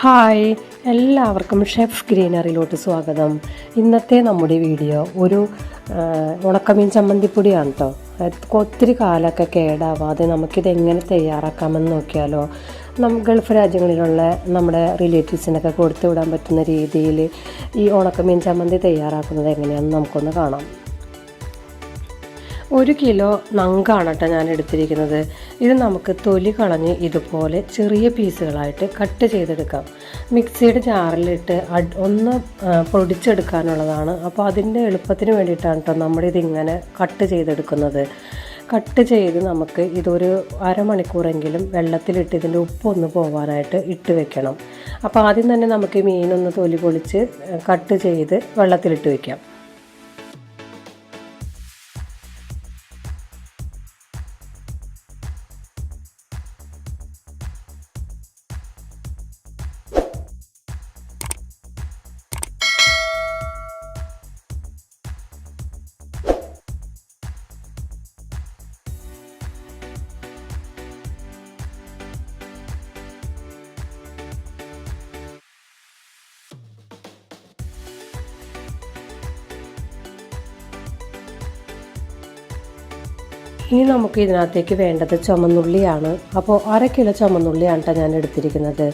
Hi എല്ലാവർക്കും chef ഗ്രീനറിയിലോട്ട് സ്വാഗതം. ഇന്നത്തെ നമ്മുടെ വീഡിയോ ഒരു ഉണക്കമീൻ ചമ്മന്തിപ്പൊടിയാണ് കേട്ടോ ഒത്തിരി കാലമൊക്കെ കേടാവാതെ നമുക്കിത് എങ്ങനെ തയ്യാറാക്കാമെന്ന് നോക്കിയാലോ നമ്മൾ ഗൾഫ് രാജ്യങ്ങളിലുള്ള നമ്മുടെ റിലേറ്റീവ്സിനൊക്കെ കൊടുത്തു വിടാൻ പറ്റുന്ന രീതിയിൽ ഈ ഉണക്കമീൻ ചമ്മന്തി തയ്യാറാക്കുന്നത് എങ്ങനെയാണെന്ന് നമുക്കൊന്ന് കാണാം. ഒരു കിലോ നങ്കാണ് കേട്ടോ ഞാൻ എടുത്തിരിക്കുന്നത്. ഇത് നമുക്ക് തൊലി കളഞ്ഞ് ഇതുപോലെ ചെറിയ പീസുകളായിട്ട് കട്ട് ചെയ്തെടുക്കാം. മിക്സിയുടെ ജാറിലിട്ട് ഒന്ന് പൊടിച്ചെടുക്കാനുള്ളതാണ്. അപ്പോൾ അതിന്റെ എളുപ്പത്തിന് വേണ്ടിയിട്ടാണ് കേട്ടോ നമ്മളിതിങ്ങനെ കട്ട് ചെയ്തെടുക്കുന്നത്. കട്ട് ചെയ്ത് നമുക്ക് ഇതൊരു അരമണിക്കൂറെങ്കിലും വെള്ളത്തിലിട്ട് ഇതിന്റെ ഉപ്പൊന്ന് പോകാനായിട്ട് ഇട്ട് വെക്കണം. അപ്പോൾ ആദ്യം തന്നെ നമുക്ക് മീനൊന്ന് തൊലി പൊളിച്ച് കട്ട് ചെയ്ത് വെള്ളത്തിലിട്ട് വെക്കാം. ഇനി നമുക്ക് ഇതിനകത്തേക്ക് വേണ്ടത് ചുമന്നുള്ളിയാണ്. അപ്പോൾ അര കിലോ ചുമന്നുള്ളിയാണ് കേട്ടോ ഞാൻ എടുത്തിരിക്കുന്നത്.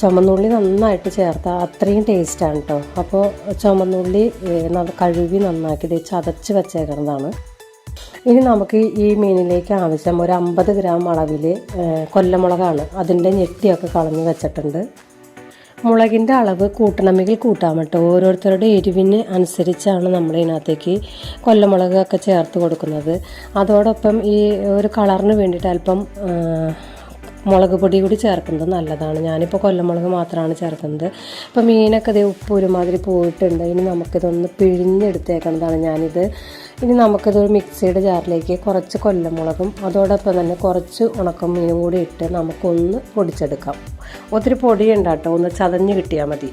ചുമന്നുള്ളി നന്നായിട്ട് ചേർത്താൽ അത്രയും ടേസ്റ്റാണ് കേട്ടോ അപ്പോൾ ചുമന്നുള്ളി കഴുകി നന്നാക്കി ചതച്ച് വെച്ചേക്കുന്നതാണ്. ഇനി നമുക്ക് ഈ മീനിലേക്ക് ആവശ്യം ഒരു അമ്പത് ഗ്രാം അളവിൽ കൊല്ലമുളകാണ്. അതിന്റെ ഞെട്ടിയൊക്കെ കളഞ്ഞ് വെച്ചിട്ടുണ്ട്. മുളകിന്റെ അളവ് കൂട്ടണമെങ്കിൽ കൂട്ടാൻ കേട്ടോ. ഓരോരുത്തരുടെ എരിവിന് അനുസരിച്ചാണ് നമ്മൾ ഇതിനകത്തേക്ക് കൊല്ലമുളകൊക്കെ ചേർത്ത് കൊടുക്കുന്നത്. അതോടൊപ്പം ഈ ഒരു കളറിന് വേണ്ടിയിട്ട് അല്പം മുളക് പൊടി കൂടി ചേർക്കുന്നത് നല്ലതാണ്. ഞാനിപ്പോൾ കൊല്ലമുളക് മാത്രമാണ് ചേർക്കുന്നത്. അപ്പോൾ മീനൊക്കെ ഇതേ ഉപ്പ് ഒരുമാതിരി പോയിട്ടുണ്ട്. ഇനി നമുക്കിതൊന്ന് പിഴിഞ്ഞെടുത്തേക്കുന്നതാണ് ഞാനിത്. ഇനി നമുക്കിത് മിക്സിയുടെ ജാറിലേക്ക് കുറച്ച് കൊല്ലമുളകും അതോടൊപ്പം തന്നെ കുറച്ച് ഉണക്കം മീനും കൂടി ഇട്ട് നമുക്കൊന്ന് പൊടിച്ചെടുക്കാം. ഒത്തിരി പൊടിയുണ്ടാട്ടോ. ഒന്ന് ചതഞ്ഞ് കിട്ടിയാൽ മതി.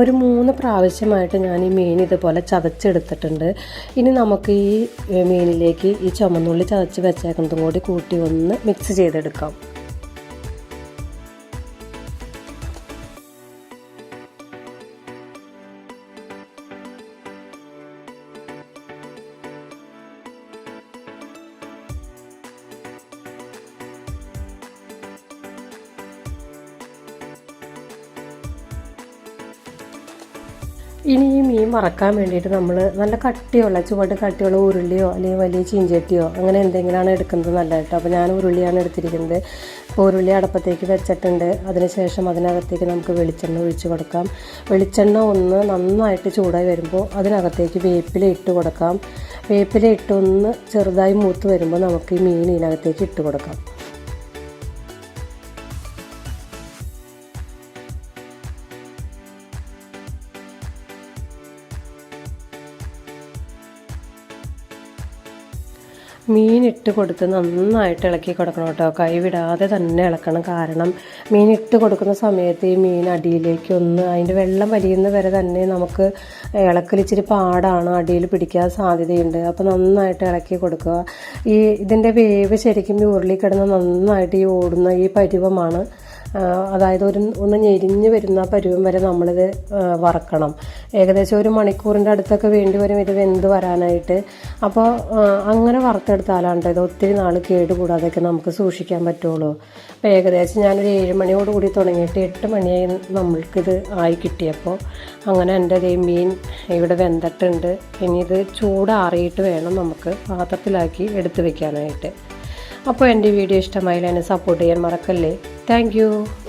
ഒരു മൂന്ന് പ്രാവശ്യമായിട്ട് ഞാൻ ഈ മീൻ ഇതുപോലെ ചതച്ചെടുത്തിട്ടുണ്ട്. ഇനി നമുക്ക് ഈ മീനിലേക്ക് ഈ ചുമന്നുള്ളി ചതച്ച് വെച്ചേക്കുന്നതും കൂടി കൂട്ടി ഒന്ന് മിക്സ് ചെയ്തെടുക്കാം. ഇനി ഈ മീൻ വറക്കാൻ വേണ്ടിയിട്ട് നമ്മൾ നല്ല കട്ടിയുള്ള ചുവട് കട്ടിയുള്ള ഉരുളിയോ അല്ലെങ്കിൽ വലിയ ചീഞ്ചട്ടിയോ അങ്ങനെ എന്തെങ്കിലുമാണ് എടുക്കുന്നത് നല്ലതായിട്ട്. അപ്പോൾ ഞാൻ ഉരുളിയാണ് എടുത്തിരിക്കുന്നത്. അപ്പോൾ ഉരുളി അടപ്പത്തേക്ക് വെച്ചിട്ടുണ്ട്. അതിനുശേഷം അതിനകത്തേക്ക് നമുക്ക് വെളിച്ചെണ്ണ ഒഴിച്ച് കൊടുക്കാം. വെളിച്ചെണ്ണ ഒന്ന് നന്നായിട്ട് ചൂടായി വരുമ്പോൾ അതിനകത്തേക്ക് വേപ്പില ഇട്ട് കൊടുക്കാം. വേപ്പില ഇട്ടൊന്ന് ചെറുതായി മൂത്ത് വരുമ്പോൾ നമുക്ക് ഈ മീൻ ഇതിനകത്തേക്ക് ഇട്ട് കൊടുക്കാം. മീൻ ഇട്ട് കൊടുത്ത് നന്നായിട്ട് ഇളക്കി കൊടുക്കണം കേട്ടോ. കൈ വിടാതെ തന്നെ ഇളക്കണം. കാരണം മീൻ ഇട്ട് കൊടുക്കുന്ന സമയത്ത് ഈ മീൻ അടിയിലേക്ക് ഒന്ന് അതിന്റെ വെള്ളം വലിയുന്ന വരെ തന്നെ നമുക്ക് ഇളക്കൽ ഇച്ചിരി പാടാണ്. അടിയിൽ പിടിക്കാൻ സാധ്യതയുണ്ട്. അപ്പോൾ നന്നായിട്ട് ഇളക്കി കൊടുക്കുക. ഈ ഇതിന്റെ വേവ് ശരിക്കും ഈ ഉരുളി കിടന്ന് നന്നായിട്ട് ഈ ഓടുന്ന ഈ പരുവമാണ്. അതായത് ഒരു ഒന്ന് ഞെരിഞ്ഞ് വരുന്ന പരുവം വരെ നമ്മളിത് വറക്കണം. ഏകദേശം ഒരു മണിക്കൂറിന്റെ അടുത്തൊക്കെ വേണ്ടി വരും ഇത് വെന്ത് വരാനായിട്ട്. അപ്പോൾ അങ്ങനെ വറുത്തെടുത്താലാണ്ട് ഇത്? ഒത്തിരി നാൾ കേടുകൂടാതെയൊക്കെ നമുക്ക് സൂക്ഷിക്കാൻ പറ്റുള്ളൂ. അപ്പോൾ ഏകദേശം ഞാനൊരു ഏഴ് മണിയോട് കൂടി തുടങ്ങിയിട്ട് എട്ട് മണിയായി നമ്മൾക്കിത് ആയി കിട്ടിയപ്പോൾ അങ്ങനെ എന്റെ ഈ മീൻ ഇവിടെ വെന്തിട്ടുണ്ട്. ഇനി ഇത് ചൂടാറിയിട്ട് വേണം നമുക്ക് പാത്രത്തിലാക്കി എടുത്ത് വയ്ക്കാനായിട്ട് അപ്പോൾ എന്റെ വീഡിയോ ഇഷ്ടമായാലും എന്നെ സപ്പോർട്ട് ചെയ്യാൻ മറക്കല്ലേ? Thank you.